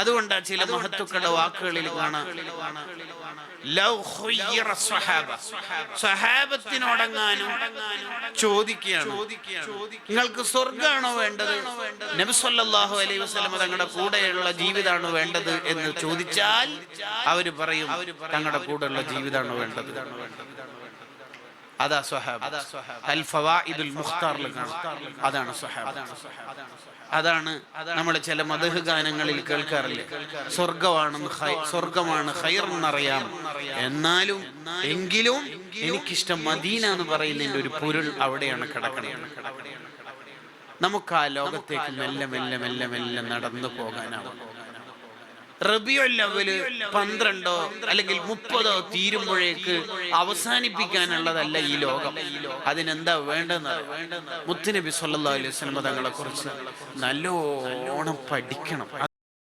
അതുകൊണ്ടാണ് ചില മഹത്തുക്കളുടെ വാക്കുകളിൽ കാണാം. സ്വഹാബത്തിനോടെങ്ങാനും ചോദിക്കുകയാണ്. നിങ്ങൾക്ക് സ്വർഗാണോ വേണ്ടത്? നബിസ്വല്ലാഹു അലൈഹി വസല്ലം തങ്ങളുടെ കൂടെയുള്ള ജീവിതമാണ് വേണ്ടത് എന്ന് ചോദിച്ചാൽ അവർ പറയും തങ്ങളുടെ കൂടെയുള്ള ജീവിതമാണ് വേണ്ടത്? അതാ സ്വഹാബ. അൽ ഫവാഇദുൽ മുഖ്താറിൽ കാണാം. അതാണ് സ്വഹാബ. അതാണ് നമ്മൾ ചില മതഹ് ഗാനങ്ങളിൽ കേൾക്കാറില്ലേ? സ്വർഗമാണെന്ന് സ്വർഗമാണ് ഹൈർ എന്നറിയാം എന്നാലും എങ്കിലും എനിക്കിഷ്ടം മദീന എന്ന് പറയുന്നതിന്റെ ഒരു പൊരുൾ അവിടെയാണ് കിടക്കുന്നത്. നമുക്ക് ആ ലോകത്തേക്ക് മെല്ലെ മെല്ലെ മെല്ലെ മെല്ലെ നടന്നു പോകാനാവും. റബിയുൽ അവൽ പന്ത്രണ്ടോ അല്ലെങ്കിൽ മുപ്പതോ തീരുമ്പോഴേക്ക് അവസാനിപ്പിക്കാനുള്ളതല്ല ഈ ലോകം. അതിനെന്താ വേണ്ടെന്ന് മുത്തുനബി സല്ലല്ലാഹു അലൈഹി വസല്ലം തങ്ങളെ കുറിച്ച് നല്ലോണം പഠിക്കണം.